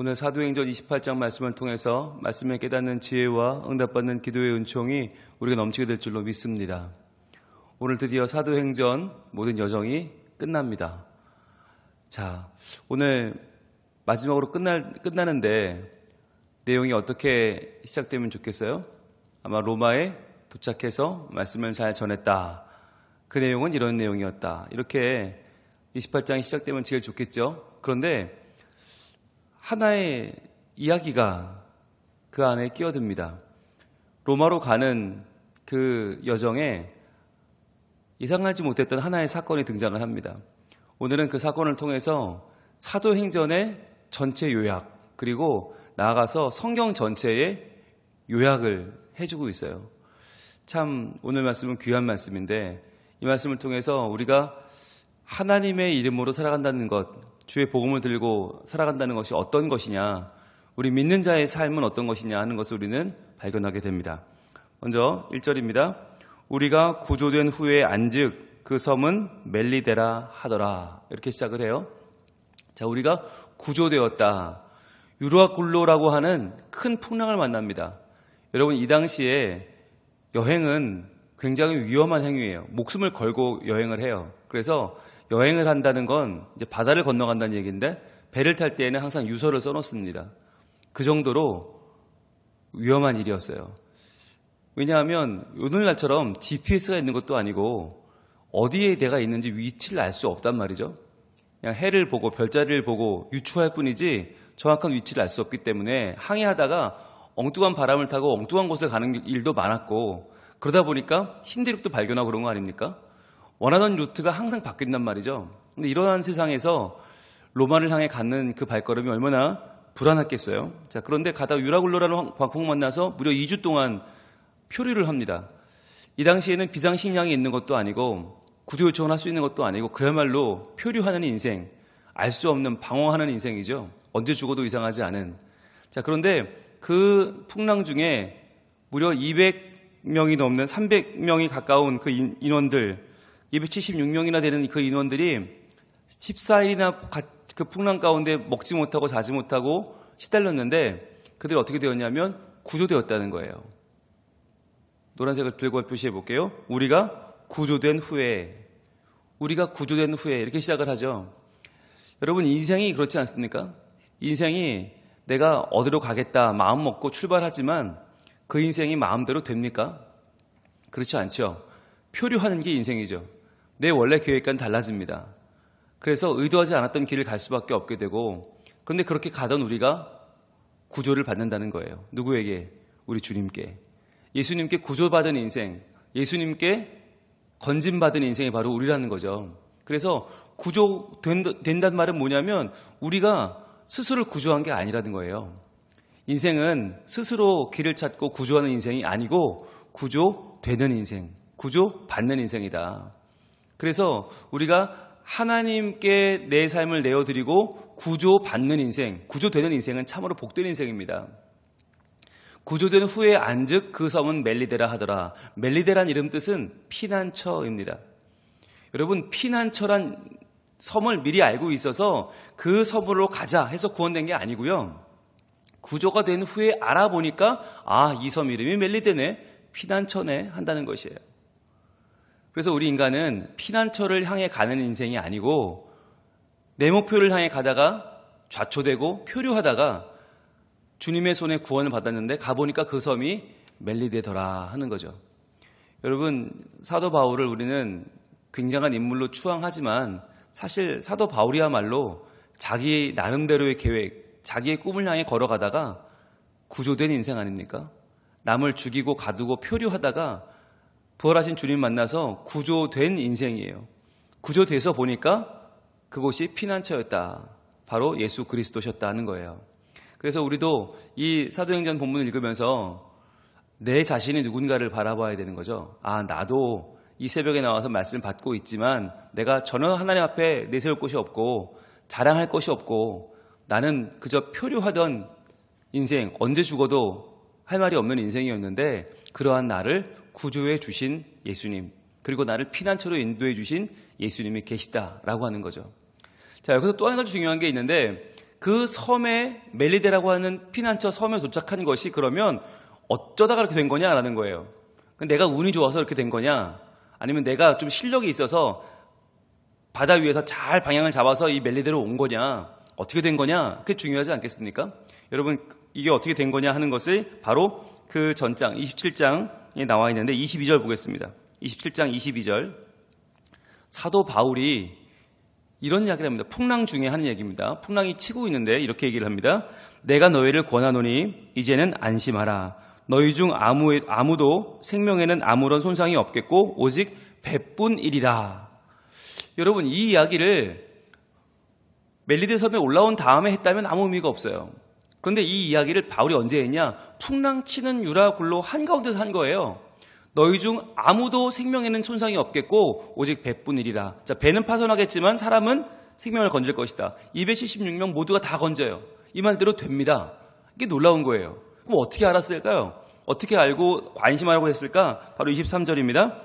오늘 사도행전 28장 말씀을 통해서 말씀을 깨닫는 지혜와 응답받는 기도의 은총이 우리가 넘치게 될 줄로 믿습니다. 오늘 드디어 사도행전 모든 여정이 끝납니다. 자, 오늘 마지막으로 끝날, 끝나는데 내용이 어떻게 시작되면 좋겠어요? 아마 로마에 도착해서 말씀을 잘 전했다. 그 내용은 이런 내용이었다. 이렇게 28장이 시작되면 제일 좋겠죠? 그런데 하나의 이야기가 그 안에 끼어듭니다. 로마로 가는 그 여정에 예상하지 못했던 하나의 사건이 등장을 합니다. 오늘은 그 사건을 통해서 사도행전의 전체 요약, 그리고 나아가서 성경 전체의 요약을 해주고 있어요. 참, 오늘 말씀은 귀한 말씀인데, 이 말씀을 통해서 우리가 하나님의 이름으로 살아간다는 것, 주의 복음을 들고 살아간다는 것이 어떤 것이냐, 우리 믿는 자의 삶은 어떤 것이냐 하는 것을 우리는 발견하게 됩니다. 먼저 1절입니다. 우리가 구조된 후에 안즉 그 섬은 멜리데라 하더라. 이렇게 시작을 해요. 자, 우리가 구조되었다. 유로아굴로라고 하는 큰 풍랑을 만납니다. 여러분, 이 당시에 여행은 굉장히 위험한 행위예요. 목숨을 걸고 여행을 해요. 그래서 여행을 한다는 건 이제 바다를 건너간다는 얘기인데 배를 탈 때에는 항상 유서를 써놓습니다. 그 정도로 위험한 일이었어요. 왜냐하면 오늘날처럼 GPS가 있는 것도 아니고 어디에 내가 있는지 위치를 알 수 없단 말이죠. 그냥 해를 보고 별자리를 보고 유추할 뿐이지 정확한 위치를 알 수 없기 때문에 항해하다가 엉뚱한 바람을 타고 엉뚱한 곳을 가는 일도 많았고 그러다 보니까 신대륙도 발견하고 그런 거 아닙니까? 원하던 루트가 항상 바뀐단 말이죠. 근데 이러한 세상에서 로마를 향해 갖는 그 발걸음이 얼마나 불안했겠어요. 자, 그런데 가다 유라굴로라는 광풍 만나서 무려 2주 동안 표류를 합니다. 이 당시에는 비상식량이 있는 것도 아니고 구조 요청을 할 수 있는 것도 아니고 그야말로 표류하는 인생, 알 수 없는 방황하는 인생이죠. 언제 죽어도 이상하지 않은. 자, 그런데 그 풍랑 중에 무려 200명이 넘는 300명이 가까운 그 인원들, 276명이나 되는 그 인원들이 14일이나 그 풍랑 가운데 먹지 못하고 자지 못하고 시달렸는데 그들이 어떻게 되었냐면 구조되었다는 거예요. 노란색을 들고 표시해 볼게요. 우리가 구조된 후에 우리가 구조된 후에 이렇게 시작을 하죠. 여러분 인생이 그렇지 않습니까? 인생이 내가 어디로 가겠다 마음 먹고 출발하지만 그 인생이 마음대로 됩니까? 그렇지 않죠. 표류하는 게 인생이죠. 내 원래 계획과는 달라집니다. 그래서 의도하지 않았던 길을 갈 수밖에 없게 되고 그런데 그렇게 가던 우리가 구조를 받는다는 거예요. 누구에게? 우리 주님께. 예수님께 구조받은 인생, 예수님께 건진받은 인생이 바로 우리라는 거죠. 그래서 구조된다는 말은 뭐냐면 우리가 스스로 구조한 게 아니라는 거예요. 인생은 스스로 길을 찾고 구조하는 인생이 아니고 구조되는 인생, 구조받는 인생이다. 그래서 우리가 하나님께 내 삶을 내어드리고 구조받는 인생, 구조되는 인생은 참으로 복된 인생입니다. 구조된 후에 안즉 그 섬은 멜리데라 하더라. 멜리데란 이름 뜻은 피난처입니다. 여러분, 피난처란 섬을 미리 알고 있어서 그 섬으로 가자 해서 구원된 게 아니고요. 구조가 된 후에 알아보니까 아, 이 섬 이름이 멜리데네, 피난처네 한다는 것이에요. 그래서 우리 인간은 피난처를 향해 가는 인생이 아니고 내 목표를 향해 가다가 좌초되고 표류하다가 주님의 손에 구원을 받았는데 가보니까 그 섬이 멜리데더라 하는 거죠. 여러분, 사도 바울을 우리는 굉장한 인물로 추앙하지만 사실 사도 바울이야말로 자기 나름대로의 계획, 자기의 꿈을 향해 걸어가다가 구조된 인생 아닙니까? 남을 죽이고 가두고 표류하다가 부활하신 주님 만나서 구조된 인생이에요. 구조돼서 보니까 그곳이 피난처였다. 바로 예수 그리스도셨다는 거예요. 그래서 우리도 이 사도행전 본문을 읽으면서 내 자신이 누군가를 바라봐야 되는 거죠. 아, 나도 이 새벽에 나와서 말씀 받고 있지만 내가 전혀 하나님 앞에 내세울 곳이 없고 자랑할 것이 없고 나는 그저 표류하던 인생, 언제 죽어도 할 말이 없는 인생이었는데 그러한 나를 구조해 주신 예수님, 그리고 나를 피난처로 인도해 주신 예수님이 계시다라고 하는 거죠. 자, 여기서 또 한 가지 중요한 게 있는데 그 섬에 멜리데라고 하는 피난처 섬에 도착한 것이 그러면 어쩌다가 그렇게 된 거냐라는 거예요. 내가 운이 좋아서 이렇게 된 거냐? 아니면 내가 좀 실력이 있어서 바다 위에서 잘 방향을 잡아서 이 멜리데로 온 거냐? 어떻게 된 거냐? 그게 중요하지 않겠습니까? 여러분, 이게 어떻게 된 거냐 하는 것을 바로 그 전장, 27장에 나와 있는데 22절 보겠습니다. 27장 22절. 사도 바울이 이런 이야기를 합니다. 풍랑 중에 하는 얘기입니다. 풍랑이 치고 있는데 이렇게 얘기를 합니다. 내가 너희를 권하노니 이제는 안심하라. 너희 중 아무, 아무도 생명에는 아무런 손상이 없겠고 오직 백분일이라. 여러분 이 이야기를 멜리드 섬에 올라온 다음에 했다면 아무 의미가 없어요. 그런데 이 이야기를 바울이 언제 했냐? 풍랑 치는 유라 굴로 한가운데서 한 거예요. 너희 중 아무도 생명에는 손상이 없겠고 오직 백분일이라. 자, 배는 파손하겠지만 사람은 생명을 건질 것이다. 276명 모두가 다 건져요. 이 말대로 됩니다. 이게 놀라운 거예요. 그럼 어떻게 알았을까요? 어떻게 알고 관심하라고 했을까? 바로 23절입니다.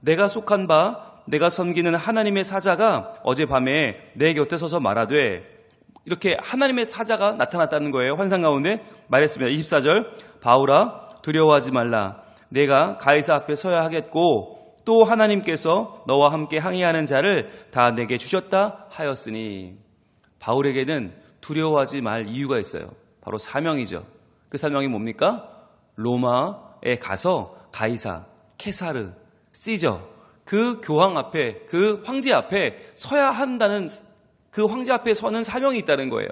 내가 속한 바 내가 섬기는 하나님의 사자가 어젯밤에 내 곁에 서서 말하되 이렇게 하나님의 사자가 나타났다는 거예요. 환상 가운데 말했습니다. 24절 바울아 두려워하지 말라. 내가 가이사 앞에 서야 하겠고 또 하나님께서 너와 함께 항의하는 자를 다 내게 주셨다 하였으니 바울에게는 두려워하지 말 이유가 있어요. 바로 사명이죠. 그 사명이 뭡니까? 로마에 가서 가이사, 케사르, 시저 그 교황 앞에 그 황제 앞에 서야 한다는 그 황제 앞에 서는 사명이 있다는 거예요.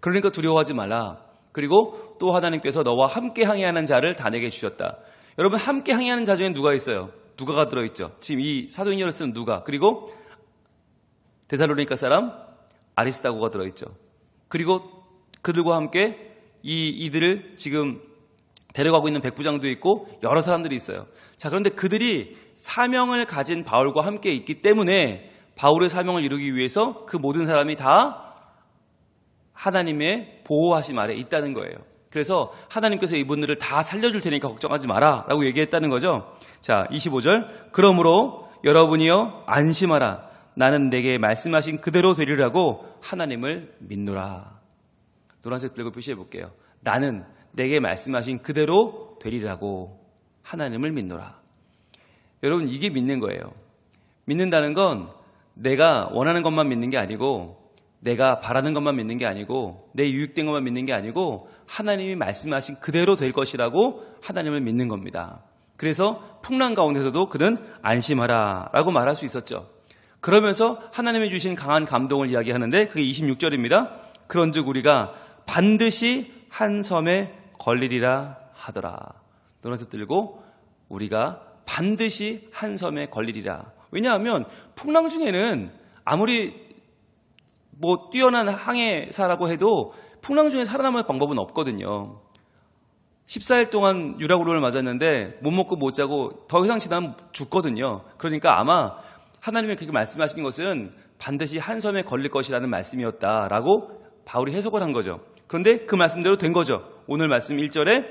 그러니까 두려워하지 말라. 그리고 또 하나님께서 너와 함께 항해하는 자를 다 내게 주셨다. 여러분 함께 항해하는 자 중에 누가 있어요? 누가가 들어있죠. 지금 이 사도행전을 쓰는 누가 그리고 데살로니카 사람 아리스타고가 들어있죠. 그리고 그들과 함께 이 이들을 지금 데려가고 있는 백부장도 있고 여러 사람들이 있어요. 자 그런데 그들이 사명을 가진 바울과 함께 있기 때문에 바울의 사명을 이루기 위해서 그 모든 사람이 다 하나님의 보호하심 아래 있다는 거예요. 그래서 하나님께서 이분들을 다 살려줄 테니까 걱정하지 마라 라고 얘기했다는 거죠. 자, 25절. 그러므로 여러분이여 안심하라. 나는 내게 말씀하신 그대로 되리라고 하나님을 믿노라. 노란색 들고 표시해 볼게요. 나는 내게 말씀하신 그대로 되리라고 하나님을 믿노라. 여러분, 이게 믿는 거예요. 믿는다는 건 내가 원하는 것만 믿는 게 아니고 내가 바라는 것만 믿는 게 아니고 내 유익된 것만 믿는 게 아니고 하나님이 말씀하신 그대로 될 것이라고 하나님을 믿는 겁니다. 그래서 풍랑 가운데서도 그는 안심하라 라고 말할 수 있었죠. 그러면서 하나님이 주신 강한 감동을 이야기하는데 그게 26절입니다. 그런 즉 우리가 반드시 한 섬에 걸리리라 하더라. 노란색 들고 우리가 반드시 한 섬에 걸리리라. 왜냐하면 풍랑 중에는 아무리 뭐 뛰어난 항해사라고 해도 풍랑 중에 살아남을 방법은 없거든요. 14일 동안 유라구름을 맞았는데 못 먹고 못 자고 더 이상 지나면 죽거든요. 그러니까 아마 하나님이 그렇게 말씀하신 것은 반드시 한 섬에 걸릴 것이라는 말씀이었다라고 바울이 해석을 한 거죠. 그런데 그 말씀대로 된 거죠. 오늘 말씀 1절에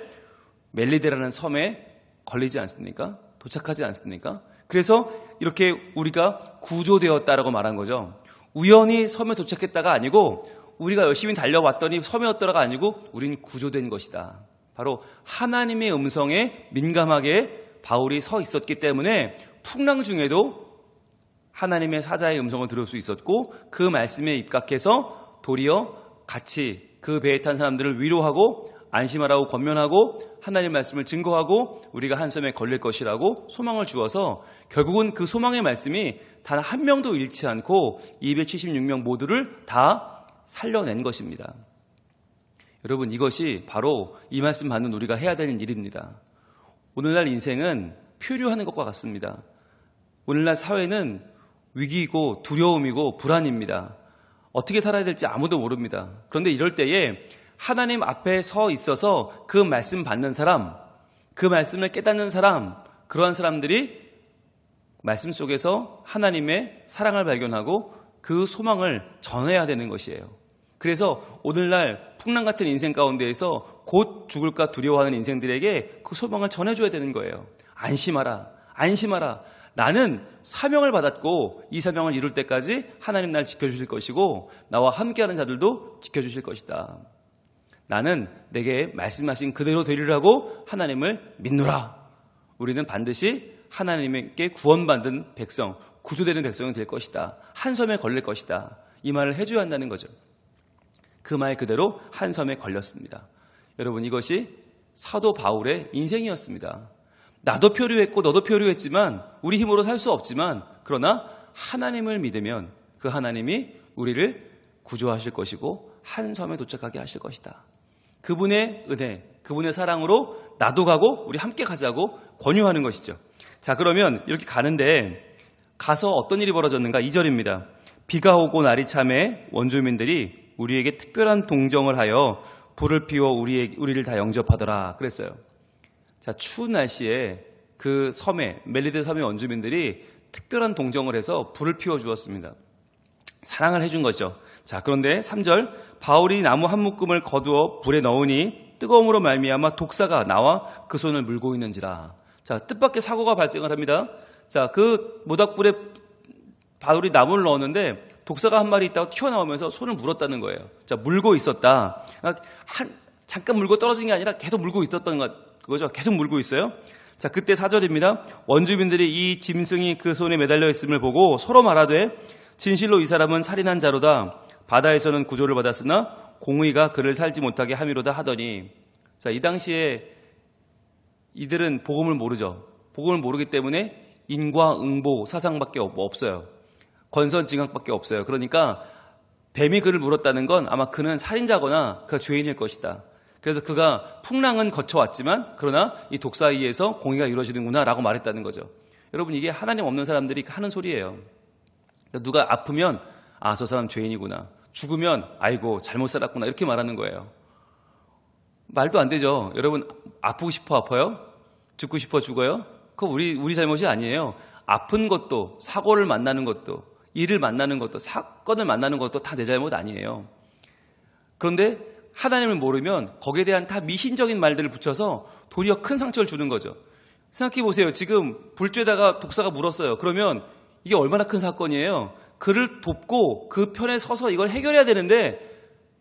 멜리데라는 섬에 걸리지 않습니까? 도착하지 않습니까? 그래서 이렇게 우리가 구조되었다라고 말한 거죠. 우연히 섬에 도착했다가 아니고 우리가 열심히 달려왔더니 섬에 왔더라가 아니고 우린 구조된 것이다. 바로 하나님의 음성에 민감하게 바울이 서 있었기 때문에 풍랑 중에도 하나님의 사자의 음성을 들을 수 있었고 그 말씀에 입각해서 도리어 같이 그 배에 탄 사람들을 위로하고 안심하라고 권면하고 하나님 말씀을 증거하고 우리가 한 섬에 걸릴 것이라고 소망을 주어서 결국은 그 소망의 말씀이 단 한 명도 잃지 않고 276명 모두를 다 살려낸 것입니다. 여러분 이것이 바로 이 말씀 받는 우리가 해야 되는 일입니다. 오늘날 인생은 표류하는 것과 같습니다. 오늘날 사회는 위기이고 두려움이고 불안입니다. 어떻게 살아야 될지 아무도 모릅니다. 그런데 이럴 때에 하나님 앞에 서 있어서 그 말씀 받는 사람, 그 말씀을 깨닫는 사람, 그러한 사람들이 말씀 속에서 하나님의 사랑을 발견하고 그 소망을 전해야 되는 것이에요. 그래서 오늘날 풍랑 같은 인생 가운데에서 곧 죽을까 두려워하는 인생들에게 그 소망을 전해줘야 되는 거예요. 안심하라. 안심하라. 나는 사명을 받았고 이 사명을 이룰 때까지 하나님 날 지켜주실 것이고 나와 함께하는 자들도 지켜주실 것이다. 나는 내게 말씀하신 그대로 되리라고 하나님을 믿노라. 우리는 반드시 하나님께 구원받은 백성, 구조되는 백성이 될 것이다. 한 섬에 걸릴 것이다. 이 말을 해줘야 한다는 거죠. 그 말 그대로 한 섬에 걸렸습니다. 여러분 이것이 사도 바울의 인생이었습니다. 나도 표류했고 너도 표류했지만 우리 힘으로 살 수 없지만 그러나 하나님을 믿으면 그 하나님이 우리를 구조하실 것이고 한 섬에 도착하게 하실 것이다. 그분의 은혜, 그분의 사랑으로 나도 가고 우리 함께 가자고 권유하는 것이죠. 자, 그러면 이렇게 가는데 가서 어떤 일이 벌어졌는가? 2절입니다. 비가 오고 날이 참에 원주민들이 우리에게 특별한 동정을 하여 불을 피워 우리 우리를 다 영접하더라. 그랬어요. 자, 추운 날씨에 그 섬에, 멜리드 섬의 원주민들이 특별한 동정을 해서 불을 피워 주었습니다. 사랑을 해준 거죠. 자, 그런데 3절, 바울이 나무 한 묶음을 거두어 불에 넣으니 뜨거움으로 말미암아 독사가 나와 그 손을 물고 있는지라. 자, 뜻밖의 사고가 발생을 합니다. 자, 그 모닥불에 바울이 나무를 넣었는데 독사가 한 마리 있다가 튀어나오면서 손을 물었다는 거예요. 자, 물고 있었다. 그러니까 한, 잠깐 물고 떨어진 게 아니라 계속 물고 있었던 것, 그거죠. 계속 물고 있어요. 자, 그때 사절입니다. 원주민들이 이 짐승이 그 손에 매달려 있음을 보고 서로 말하되 진실로 이 사람은 살인한 자로다. 바다에서는 구조를 받았으나 공의가 그를 살지 못하게 함이로다 하더니 자, 이 당시에 이들은 복음을 모르죠. 복음을 모르기 때문에 인과응보 사상밖에 없- 없어요. 권선징악밖에 없어요. 그러니까 뱀이 그를 물었다는 건 아마 그는 살인자거나 그가 죄인일 것이다. 그래서 그가 풍랑은 거쳐왔지만 그러나 이 독사에 의해서 공의가 이루어지는구나라고 말했다는 거죠. 여러분 이게 하나님 없는 사람들이 하는 소리예요. 그러니까 누가 아프면 아 저 사람 죄인이구나. 죽으면 아이고 잘못 살았구나 이렇게 말하는 거예요. 말도 안 되죠. 여러분 아프고 싶어 아파요? 죽고 싶어 죽어요? 그거 우리 우리 잘못이 아니에요. 아픈 것도 사고를 만나는 것도 일을 만나는 것도 사건을 만나는 것도 다 내 잘못 아니에요. 그런데 하나님을 모르면 거기에 대한 다 미신적인 말들을 붙여서 도리어 큰 상처를 주는 거죠. 생각해 보세요. 지금 불쬐다가 독사가 물었어요. 그러면 이게 얼마나 큰 사건이에요. 그를 돕고 그 편에 서서 이걸 해결해야 되는데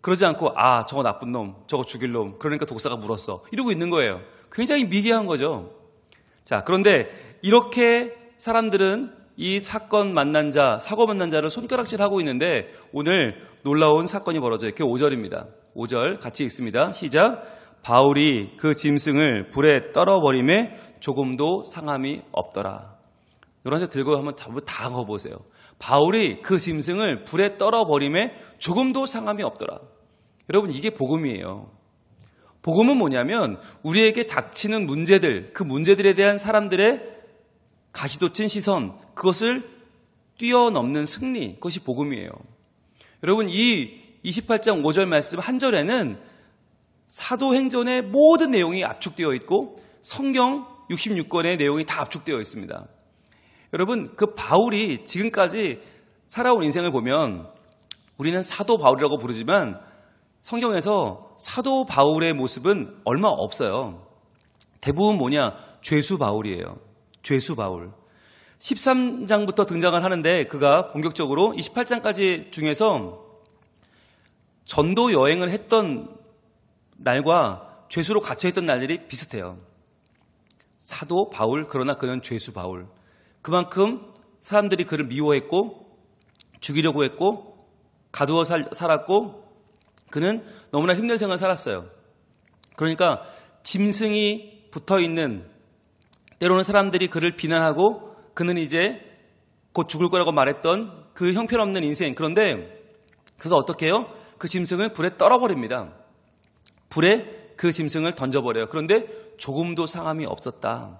그러지 않고 아 저거 나쁜 놈, 저거 죽일 놈. 그러니까 독사가 물었어. 이러고 있는 거예요. 굉장히 미개한 거죠. 자 그런데 이렇게 사람들은 이 사건 만난 자, 사고 만난 자를 손가락질하고 있는데 오늘 놀라운 사건이 벌어져요. 그게 5절입니다. 5절 같이 읽습니다. 시작. 바울이 그 짐승을 불에 떨어버림에 조금도 상함이 없더라. 노란색 들고 한번 다, 다 거보세요. 바울이 그 짐승을 불에 떨어버림에 조금도 상함이 없더라. 여러분 이게 복음이에요. 복음은 뭐냐면 우리에게 닥치는 문제들, 그 문제들에 대한 사람들의 가시돋친 시선, 그것을 뛰어넘는 승리, 그것이 복음이에요. 여러분 이 28장 5절 말씀 한 절에는 사도행전의 모든 내용이 압축되어 있고 성경 66권의 내용이 다 압축되어 있습니다. 여러분 그 바울이 지금까지 살아온 인생을 보면 우리는 사도 바울이라고 부르지만 성경에서 사도 바울의 모습은 얼마 없어요. 대부분 뭐냐? 죄수 바울이에요. 죄수 바울. 13장부터 등장을 하는데 그가 본격적으로 28장까지 중에서 전도 여행을 했던 날과 죄수로 갇혀 있던 날들이 비슷해요. 사도 바울, 그러나 그는 죄수 바울. 그만큼 사람들이 그를 미워했고, 죽이려고 했고, 가두어 살, 살았고, 그는 너무나 힘든 생을 살았어요. 그러니까 짐승이 붙어 있는 때로는 사람들이 그를 비난하고 그는 이제 곧 죽을 거라고 말했던 그 형편없는 인생. 그런데 그가 어떻게 해요? 그 짐승을 불에 떨어버립니다. 불에 그 짐승을 던져버려요. 그런데 조금도 상함이 없었다.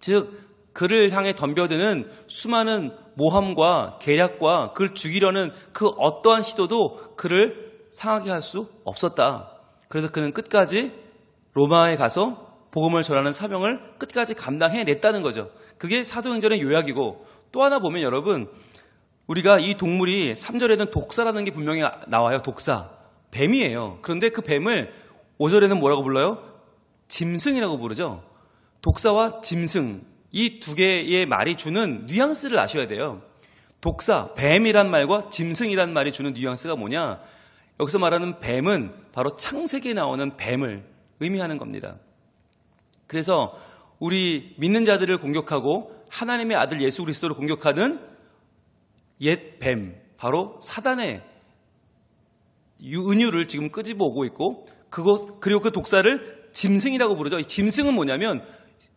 즉, 그를 향해 덤벼드는 수많은 모함과 계략과 그를 죽이려는 그 어떠한 시도도 그를 상하게 할 수 없었다. 그래서 그는 끝까지 로마에 가서 복음을 전하는 사명을 끝까지 감당해냈다는 거죠. 그게 사도행전의 요약이고 또 하나 보면 여러분 우리가 이 동물이 3절에는 독사라는 게 분명히 나와요. 독사. 뱀이에요. 그런데 그 뱀을 5절에는 뭐라고 불러요? 짐승이라고 부르죠. 독사와 짐승 이 두 개의 말이 주는 뉘앙스를 아셔야 돼요. 독사, 뱀이란 말과 짐승이란 말이 주는 뉘앙스가 뭐냐? 여기서 말하는 뱀은 바로 창세기에 나오는 뱀을 의미하는 겁니다. 그래서 우리 믿는 자들을 공격하고 하나님의 아들 예수 그리스도를 공격하는 옛 뱀, 바로 사단의 유- 은유를 지금 끄집어 오고 있고 그것 그리고 그 독사를 짐승이라고 부르죠. 이 짐승은 뭐냐면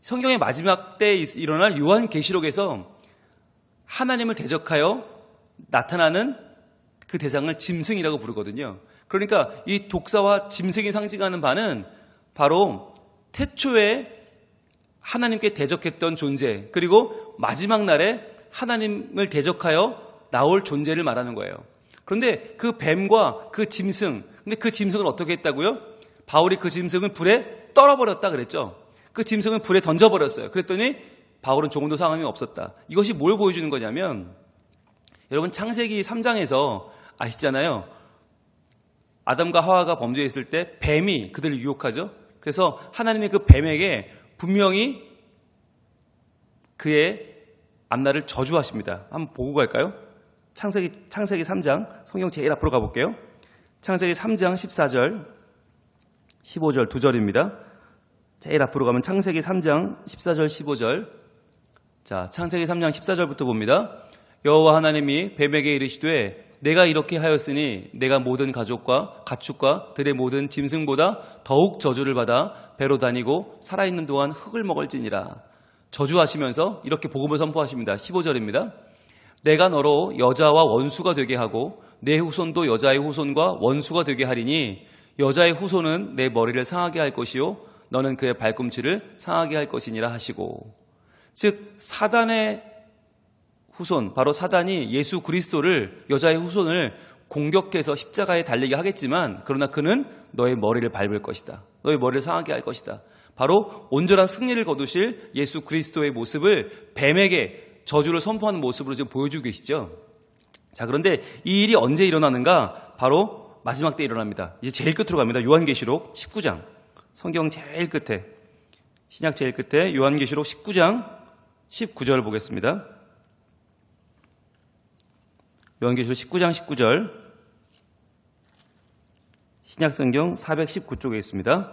성경의 마지막 때에 일- 일어날 요한 계시록에서 하나님을 대적하여 나타나는 그 대상을 짐승이라고 부르거든요. 그러니까 이 독사와 짐승이 상징하는 바는 바로 태초에 하나님께 대적했던 존재, 그리고 마지막 날에 하나님을 대적하여 나올 존재를 말하는 거예요. 그런데 그 뱀과 그 짐승, 근데 그 짐승을 어떻게 했다고요? 바울이 그 짐승을 불에 떨어버렸다 그랬죠. 그 짐승을 불에 던져버렸어요. 그랬더니 바울은 조금 도 상함이 없었다. 이것이 뭘 보여주는 거냐면 여러분 창세기 3장에서 아시잖아요. 아담과 하와가 범죄했을 때 뱀이 그들을 유혹하죠. 그래서 하나님의 그 뱀에게 분명히 그의 앞날을 저주하십니다. 한번 보고 갈까요? 창세기 창세기 3장 성경 제일 앞으로 가볼게요. 창세기 3장 14절 15절 두 절입니다. 제일 앞으로 가면 창세기 3장 14절 15절 자 창세기 3장 14절부터 봅니다. 여호와 하나님이 뱀에게 이르시되 내가 이렇게 하였으니 내가 모든 가족과 가축과 들의 모든 짐승보다 더욱 저주를 받아 배로 다니고 살아있는 동안 흙을 먹을지니라 저주하시면서 이렇게 복음을 선포하십니다. 15절입니다. 내가 너로 여자와 원수가 되게 하고 내 후손도 여자의 후손과 원수가 되게 하리니 여자의 후손은 내 머리를 상하게 할 것이요 너는 그의 발꿈치를 상하게 할 것이니라 하시고 즉 사단의 후손 바로 사단이 예수 그리스도를 여자의 후손을 공격해서 십자가에 달리게 하겠지만 그러나 그는 너의 머리를 밟을 것이다. 너의 머리를 상하게 할 것이다. 바로 온전한 승리를 거두실 예수 그리스도의 모습을 뱀에게 저주를 선포하는 모습으로 지금 보여주고 계시죠. 자, 그런데 이 일이 언제 일어나는가? 바로 마지막 때 일어납니다. 이제 제일 끝으로 갑니다. 요한계시록 19장. 성경 제일 끝에. 신약 제일 끝에 요한계시록 19장 19절 보겠습니다. 요한계시록 19장 19절. 신약 성경 419쪽에 있습니다.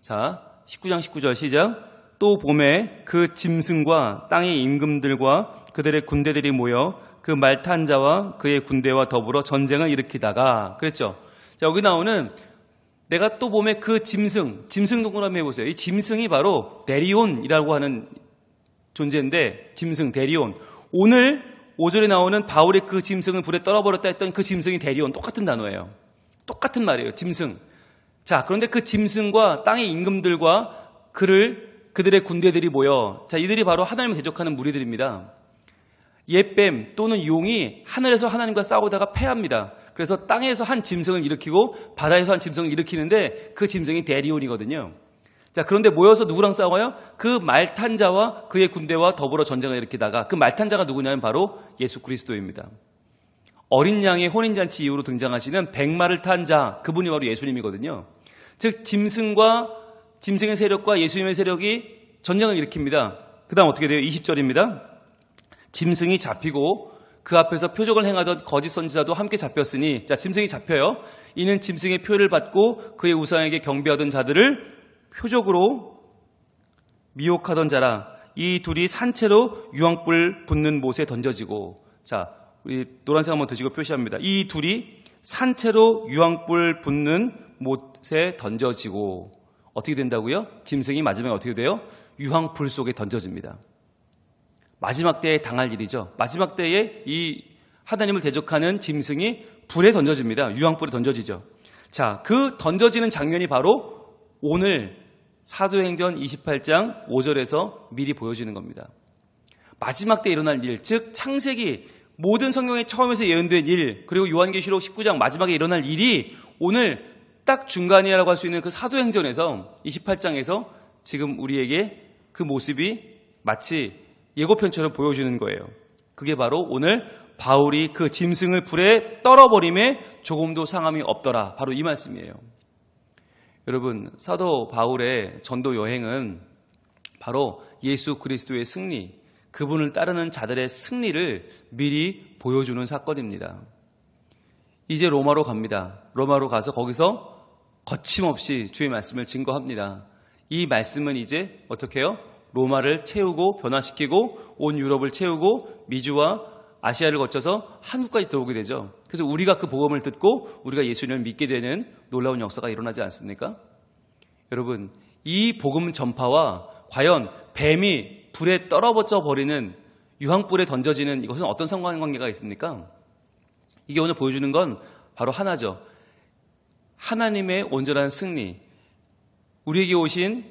자, 19장 19절 시작. 또 봄에 그 짐승과 땅의 임금들과 그들의 군대들이 모여 그 말탄 자와 그의 군대와 더불어 전쟁을 일으키다가 그랬죠. 자, 여기 나오는 내가 또 봄에 그 짐승, 짐승 동그라미 해보세요. 이 짐승이 바로 데리온이라고 하는 존재인데 짐승 데리온. 오늘 오절에 나오는 바울의 그 짐승을 불에 떨어버렸다 했던 그 짐승이 데리온 똑같은 단어예요. 똑같은 말이에요. 짐승. 자, 그런데 그 짐승과 땅의 임금들과 그를 그들의 군대들이 모여 자, 이들이 바로 하나님을 대적하는 무리들입니다. 옛뱀 또는 용이 하늘에서 하나님과 싸우다가 패합니다. 그래서 땅에서 한 짐승을 일으키고 바다에서 한 짐승을 일으키는데 그 짐승이 데리온이거든요. 자, 그런데 모여서 누구랑 싸워요? 그 말탄자와 그의 군대와 더불어 전쟁을 일으키다가 그 말탄자가 누구냐면 바로 예수 그리스도입니다. 어린 양의 혼인잔치 이후로 등장하시는 백마를 탄 자, 그분이 바로 예수님이거든요. 즉, 짐승과, 짐승의 세력과 예수님의 세력이 전쟁을 일으킵니다. 그 다음 어떻게 돼요? 20절입니다. 짐승이 잡히고 그 앞에서 표적을 행하던 거짓 선지자도 함께 잡혔으니, 자, 짐승이 잡혀요. 이는 짐승의 표를 받고 그의 우상에게 경배하던 자들을 표적으로 미혹하던 자라. 이 둘이 산채로 유황불 붙는 못에 던져지고, 자, 우리 노란색 한번 드시고 표시합니다. 이 둘이 산채로 유황불 붙는 못에 던져지고 어떻게 된다고요? 짐승이 마지막에 어떻게 돼요? 유황불 속에 던져집니다. 마지막 때에 당할 일이죠. 마지막 때에 이 하나님을 대적하는 짐승이 불에 던져집니다. 유황불에 던져지죠. 자, 그 던져지는 장면이 바로 오늘 사도행전 28장 5절에서 미리 보여지는 겁니다. 마지막 때 일어날 일, 즉 창세기 모든 성경의 처음에서 예언된 일, 그리고 요한계시록 19장 마지막에 일어날 일이 오늘 딱 중간이라고 할 수 있는 그 사도행전에서 28장에서 지금 우리에게 그 모습이 마치 예고편처럼 보여주는 거예요. 그게 바로 오늘 바울이 그 짐승을 불에 떨어버림에 조금도 상함이 없더라. 바로 이 말씀이에요. 여러분, 사도 바울의 전도 여행은 바로 예수 그리스도의 승리, 그분을 따르는 자들의 승리를 미리 보여주는 사건입니다. 이제 로마로 갑니다. 로마로 가서 거기서 거침없이 주의 말씀을 증거합니다. 이 말씀은 이제 어떻게 해요? 로마를 채우고 변화시키고 온 유럽을 채우고 미주와 아시아를 거쳐서 한국까지 들어오게 되죠. 그래서 우리가 그 복음을 듣고 우리가 예수님을 믿게 되는 놀라운 역사가 일어나지 않습니까? 여러분, 이 복음 전파와 과연 뱀이 불에 떨어져 버리는 유황불에 던져지는 이것은 어떤 상관관계가 있습니까? 이게 오늘 보여주는 건 바로 하나죠. 하나님의 온전한 승리. 우리에게 오신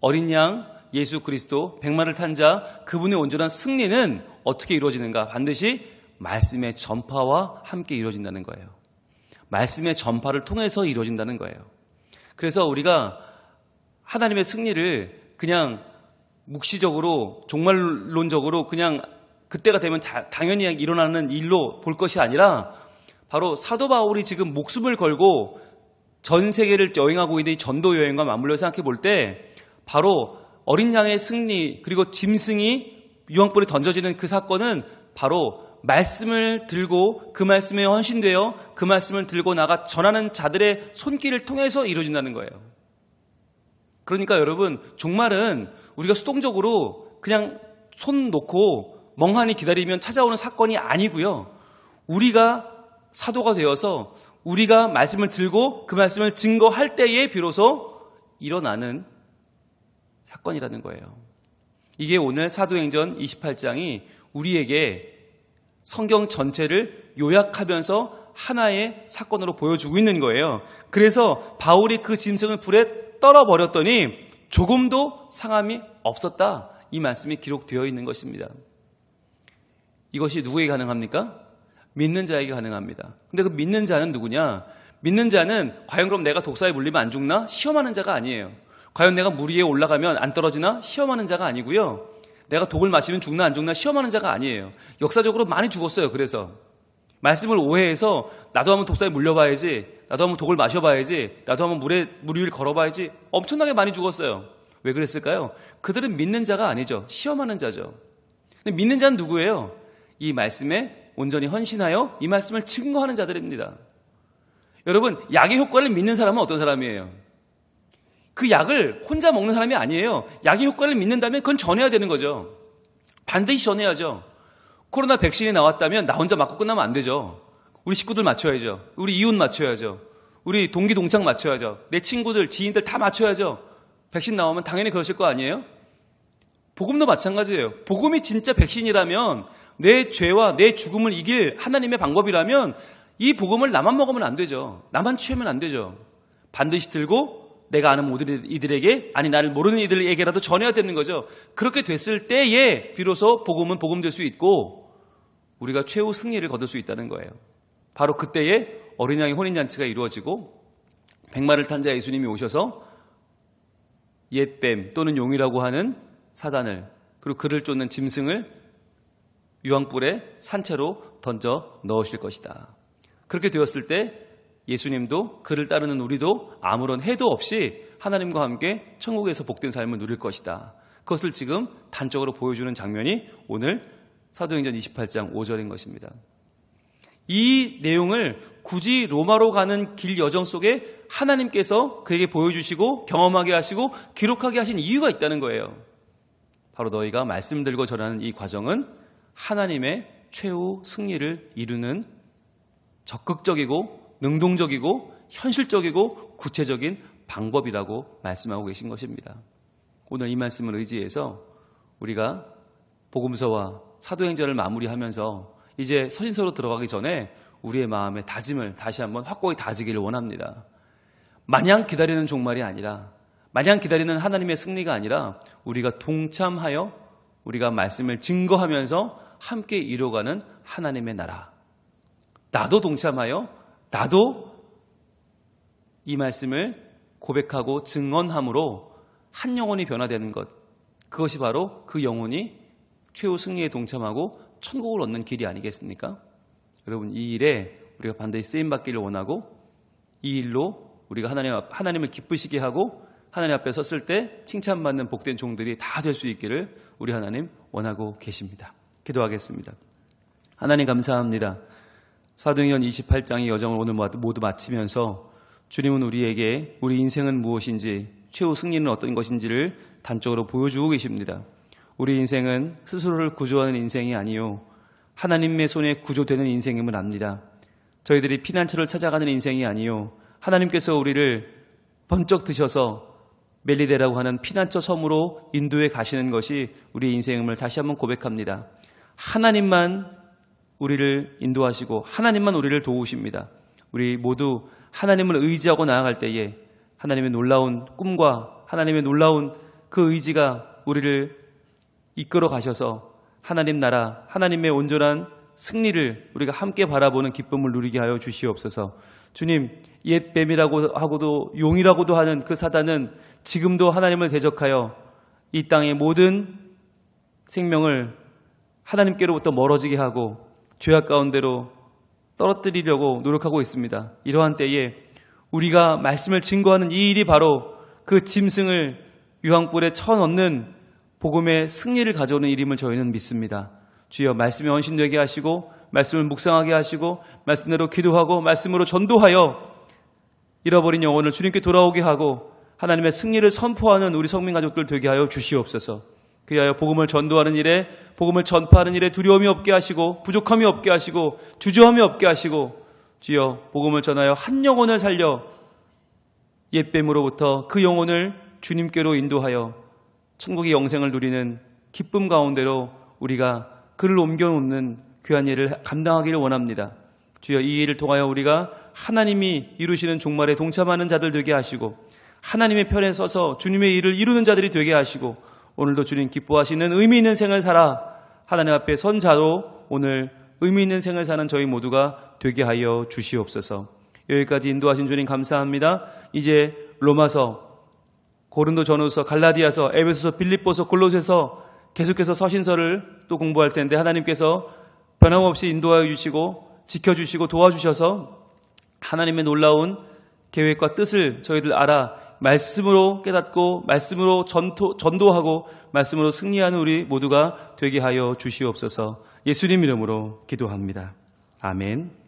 어린 양 예수 그리스도 백마를 탄 자 그분의 온전한 승리는 어떻게 이루어지는가? 반드시 말씀의 전파와 함께 이루어진다는 거예요. 말씀의 전파를 통해서 이루어진다는 거예요. 그래서 우리가 하나님의 승리를 그냥 묵시적으로 종말론적으로 그냥 그때가 되면 다, 당연히 일어나는 일로 볼 것이 아니라 바로 사도 바울이 지금 목숨을 걸고 전 세계를 여행하고 있는 이 전도 여행과 맞물려 생각해 볼 때 바로 어린 양의 승리 그리고 짐승이 유황불에 던져지는 그 사건은 바로 말씀을 들고 그 말씀에 헌신되어 그 말씀을 들고 나가 전하는 자들의 손길을 통해서 이루어진다는 거예요. 그러니까 여러분 종말은 우리가 수동적으로 그냥 손 놓고 멍하니 기다리면 찾아오는 사건이 아니고요. 우리가 사도가 되어서 우리가 말씀을 들고 그 말씀을 증거할 때에 비로소 일어나는 사건이라는 거예요. 이게 오늘 사도행전 28장이 우리에게 성경 전체를 요약하면서 하나의 사건으로 보여주고 있는 거예요. 그래서 바울이 그 짐승을 불에 떨어버렸더니 조금도 상함이 없었다. 이 말씀이 기록되어 있는 것입니다. 이것이 누구에게 가능합니까? 믿는 자에게 가능합니다. 근데 그 믿는 자는 누구냐? 믿는 자는 과연 그럼 내가 독사에 물리면 안 죽나? 시험하는 자가 아니에요. 과연 내가 물 위에 올라가면 안 떨어지나? 시험하는 자가 아니고요. 내가 독을 마시면 죽나 안 죽나 시험하는 자가 아니에요. 역사적으로 많이 죽었어요. 그래서 말씀을 오해해서 나도 한번 독사에 물려봐야지, 나도 한번 독을 마셔봐야지, 나도 한번 물에 물 위를 걸어봐야지 엄청나게 많이 죽었어요. 왜 그랬을까요? 그들은 믿는 자가 아니죠. 시험하는 자죠. 근데 믿는 자는 누구예요? 이 말씀에 온전히 헌신하여 이 말씀을 증거하는 자들입니다. 여러분, 약의 효과를 믿는 사람은 어떤 사람이에요? 그 약을 혼자 먹는 사람이 아니에요. 약의 효과를 믿는다면 그건 전해야 되는 거죠. 반드시 전해야죠. 코로나 백신이 나왔다면 나 혼자 맞고 끝나면 안 되죠. 우리 식구들 맞춰야죠. 우리 이웃 맞춰야죠. 우리 동기 동창 맞춰야죠. 내 친구들, 지인들 다 맞춰야죠. 백신 나오면 당연히 그러실 거 아니에요? 복음도 마찬가지예요. 복음이 진짜 백신이라면 내 죄와 내 죽음을 이길 하나님의 방법이라면 이 복음을 나만 먹으면 안 되죠. 나만 취하면 안 되죠. 반드시 들고 내가 아는 모든 이들에게 아니 나를 모르는 이들에게라도 전해야 되는 거죠. 그렇게 됐을 때에 비로소 복음은 복음 될 수 있고 우리가 최후 승리를 거둘 수 있다는 거예요. 바로 그때에 어린 양의 혼인 잔치가 이루어지고 백마를 탄 자 예수님이 오셔서 옛뱀 또는 용이라고 하는 사단을 그리고 그를 쫓는 짐승을 유황불에 산채로 던져 넣으실 것이다. 그렇게 되었을 때 예수님도 그를 따르는 우리도 아무런 해도 없이 하나님과 함께 천국에서 복된 삶을 누릴 것이다. 그것을 지금 단적으로 보여주는 장면이 오늘 사도행전 28장 5절인 것입니다. 이 내용을 굳이 로마로 가는 길 여정 속에 하나님께서 그에게 보여주시고 경험하게 하시고 기록하게 하신 이유가 있다는 거예요. 바로 너희가 말씀 들고 전하는 이 과정은 하나님의 최후 승리를 이루는 적극적이고 능동적이고 현실적이고 구체적인 방법이라고 말씀하고 계신 것입니다. 오늘 이 말씀을 의지해서 우리가 복음서와 사도행전을 마무리하면서 이제 서신서로 들어가기 전에 우리의 마음의 다짐을 다시 한번 확고히 다지기를 원합니다. 마냥 기다리는 종말이 아니라 마냥 기다리는 하나님의 승리가 아니라 우리가 동참하여 우리가 말씀을 증거하면서 함께 이루어가는 하나님의 나라. 나도 동참하여 나도 이 말씀을 고백하고 증언함으로 한 영혼이 변화되는 것. 그것이 바로 그 영혼이 최후 승리에 동참하고 천국을 얻는 길이 아니겠습니까? 여러분, 이 일에 우리가 반드시 쓰임받기를 원하고 이 일로 우리가 하나님, 하나님을 기쁘시게 하고 하나님 앞에 섰을 때 칭찬받는 복된 종들이 다 될 수 있기를 우리 하나님 원하고 계십니다. 기도하겠습니다. 하나님 감사합니다. 사도행전 28장의 여정을 오늘 모두 마치면서 주님은 우리에게 우리 인생은 무엇인지 최후 승리는 어떤 것인지를 단적으로 보여주고 계십니다. 우리 인생은 스스로를 구조하는 인생이 아니요 하나님의 손에 구조되는 인생임을 압니다. 저희들이 피난처를 찾아가는 인생이 아니요 하나님께서 우리를 번쩍 드셔서 멜리데라고 하는 피난처 섬으로 인도에 가시는 것이 우리 인생임을 다시 한번 고백합니다. 하나님만 우리를 인도하시고 하나님만 우리를 도우십니다. 우리 모두 하나님을 의지하고 나아갈 때에 하나님의 놀라운 꿈과 하나님의 놀라운 그 의지가 우리를 이끌어 가셔서 하나님 나라, 하나님의 온전한 승리를 우리가 함께 바라보는 기쁨을 누리게 하여 주시옵소서. 주님, 옛 뱀이라고 하고도 용이라고도 하는 그 사단은 지금도 하나님을 대적하여 이 땅의 모든 생명을 하나님께로부터 멀어지게 하고 죄악 가운데로 떨어뜨리려고 노력하고 있습니다. 이러한 때에 우리가 말씀을 증거하는 이 일이 바로 그 짐승을 유황불에 쳐넣는 복음의 승리를 가져오는 일임을 저희는 믿습니다. 주여 말씀이 원신되게 하시고 말씀을 묵상하게 하시고 말씀대로 기도하고 말씀으로 전도하여 잃어버린 영혼을 주님께 돌아오게 하고 하나님의 승리를 선포하는 우리 성민 가족들 되게 하여 주시옵소서. 그리하여 복음을 전도하는 일에 복음을 전파하는 일에 두려움이 없게 하시고 부족함이 없게 하시고 주저함이 없게 하시고 주여 복음을 전하여 한 영혼을 살려 옛뱀으로부터 그 영혼을 주님께로 인도하여 천국의 영생을 누리는 기쁨 가운데로 우리가 그를 옮겨놓는 귀한 일을 감당하기를 원합니다. 주여 이 일을 통하여 우리가 하나님이 이루시는 종말에 동참하는 자들 되게 하시고 하나님의 편에 서서 주님의 일을 이루는 자들이 되게 하시고 오늘도 주님 기뻐하시는 의미 있는 생을 살아 하나님 앞에 선 자로 오늘 의미 있는 생을 사는 저희 모두가 되게 하여 주시옵소서. 여기까지 인도하신 주님 감사합니다. 이제 로마서, 고린도 전후서, 갈라디아서, 에베소서, 빌립보서, 골로새서 계속해서 서신서를 또 공부할 텐데 하나님께서 변함없이 인도하여 주시고 지켜주시고 도와주셔서 하나님의 놀라운 계획과 뜻을 저희들 알아 말씀으로 깨닫고 말씀으로 전토, 전도하고 말씀으로 승리하는 우리 모두가 되게 하여 주시옵소서 예수님 이름으로 기도합니다. 아멘.